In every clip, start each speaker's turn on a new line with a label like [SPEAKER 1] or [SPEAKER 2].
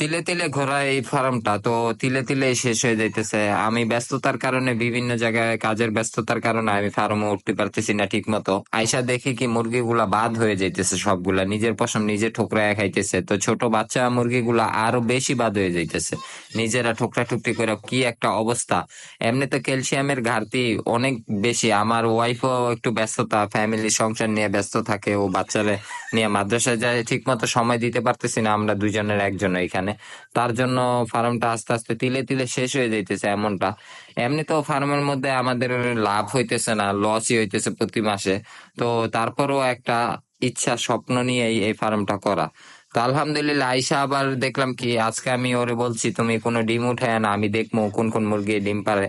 [SPEAKER 1] তিলে তিলে ঘোরা এই ফার্মটা, তো তিলে তিলে শেষ হয়ে যাইতেছে। আমি ব্যস্ততার কারণে বিভিন্ন জায়গায় কাজের ব্যস্ততার কারণে আমি ফার্মে উঠতে পারতেছি না ঠিক মতো আইসা দেখি কি মুরগিগুলা বাদ হয়ে যাইতেছে সবগুলা, নিজের পশম নিজে ঠোকরায় খাইতেছে। তো ছোট বাচ্চা মুরগিগুলা আরও বেশি বাদ হয়ে যাইতেছে। নিজেরা ঠোকরা ঠুকরি করে কি একটা অবস্থা। এমনিতে ক্যালসিয়ামের ঘাটতি অনেক বেশি। আমার ওয়াইফও একটু ব্যস্ততা ফ্যামিলি সংসার নিয়ে ব্যস্ত থাকে, ও বাচ্চারা নিয়ে মাদ্রাসায় যায় ঠিক মতো সময় দিতে পারতেছি না। আমরা দুজনের একজন এখানে। তার জন্য ফার্মটা আস্তে আস্তে তিলে তিলে শেষ হয়ে যাইতেছে এমনটা। এমনি তো ফার্মের মধ্যে আমাদের লাভ হইতেছে না লসই হইতেছে প্রতি মাসে। তো তারপরও একটা ইচ্ছা, স্বপ্ন নিয়ে এই ফার্মটা করা। তো আলহামদুলিল্লাহ আইসা আবার দেখলাম কি, আজকে আমি ওরে বলছি, তুমি কোনো ডিম উঠায় না, আমি দেখব কোন কোন মুরগি ডিম পারে।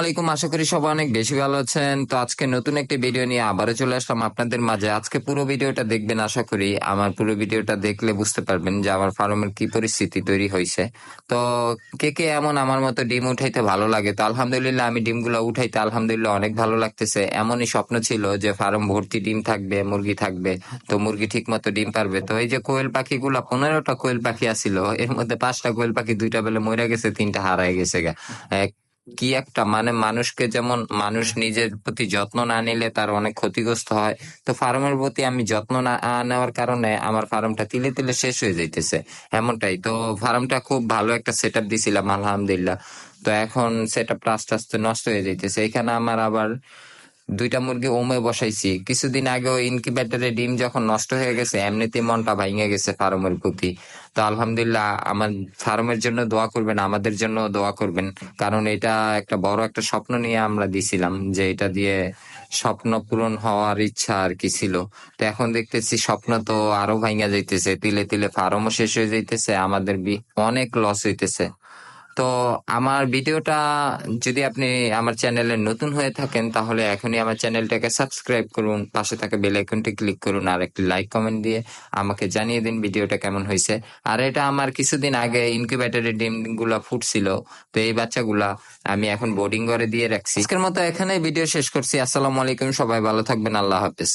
[SPEAKER 1] আলাইকুম, আশা করি সবাই অনেক বেশি ভালো আছেন। তো আজকে নতুন একটি ভিডিও নিয়ে আবারও চলে আসলাম আপনাদের মাঝে। আজকে পুরো ভিডিওটা দেখবেন, আশা করি আমার পুরো ভিডিওটা দেখলে বুঝতে পারবেন যে আমার ফার্মের কি পরিস্থিতি তৈরি হয়েছে। তো কে কে এমন আমার মতো ডিম উঠাইতে ভালো লাগে? তো আলহামদুলিল্লাহ, আমি ডিমগুলো উঠাইতে আলহামদুলিল্লাহ অনেক ভালো লাগতেছে। এমনই স্বপ্ন ছিল যে ফার্ম ভর্তি ডিম থাকবে, মুরগি থাকবে, তো মুরগি ঠিক মতো ডিম পারবে। তো এই যে কোয়েল পাখিগুলা পনেরোটা কোয়েল পাখি আসিল এর মধ্যে পাঁচটা কোয়েল পাখি দুইটা বেলে মরে গেছে, তিনটা হারায় গেছে গা। কি একটা মানে মানুষকে যেমন মানুষ নিজের প্রতি যত্ন না নিলে তার অনেক ক্ষতিগ্রস্ত হয়, তো ফার্মের প্রতি আমি যত্ন না নেওয়ার কারণে আমার ফার্মটা তিলে তিলে শেষ হয়ে যাইতেছে, এমনটাই। তো ফার্মটা খুব ভালো একটা সেট আপ দিছিলাম, আলহামদুলিল্লাহ। তো এখন সেট আপটা আস্তে আস্তে নষ্ট হয়ে যাইতেছে, এখানে আমার আবার দুইটা মুরগি ওমে বসাইছি। কিছুদিন আগেও ইনকিউবেটরে ডিম যখন নষ্ট হয়ে গেছে এমনিতে মনটা ভাঙে গেছে ফার্মের প্রতি। তো আলহামদুলিল্লাহ, আমার ফার্মের জন্য দোয়া করবেন, আমাদের জন্য দোয়া করবেন। কারণ এটা একটা বড় একটা স্বপ্ন নিয়ে আমরা দিছিলাম যে এটা দিয়ে স্বপ্ন পূরণ হওয়ার ইচ্ছা আর কি ছিল। তো এখন দেখতেছি স্বপ্ন তো আরও ভাঙা যাইতেছে, তিলে তিলে ফার্মও শেষ হয়ে যাইতেছে, আমাদের অনেক লস হইতেছে। তো আমার ভিডিওটা যদি আপনি আমার চ্যানেলে নতুন হয়ে থাকেন, তাহলে এখনই আমার চ্যানেলটাকে সাবস্ক্রাইব করুন, পাশে থাকা বেল আইকনটি ক্লিক করুন, আর একটি লাইক কমেন্ট দিয়ে আমাকে জানিয়ে দিন ভিডিওটা কেমন হয়েছে। আর এটা আমার কিছুদিন আগে ইনকিউবেটরের ডিমগুলা ফুটছিল, তো এই বাচ্চাগুলা আমি এখন বোর্ডিং করে দিয়ে রাখছি। আজকের মতো এখানে ভিডিও শেষ করছি। আসসালামু আলাইকুম, সবাই ভালো থাকবেন, আল্লাহ হাফেজ।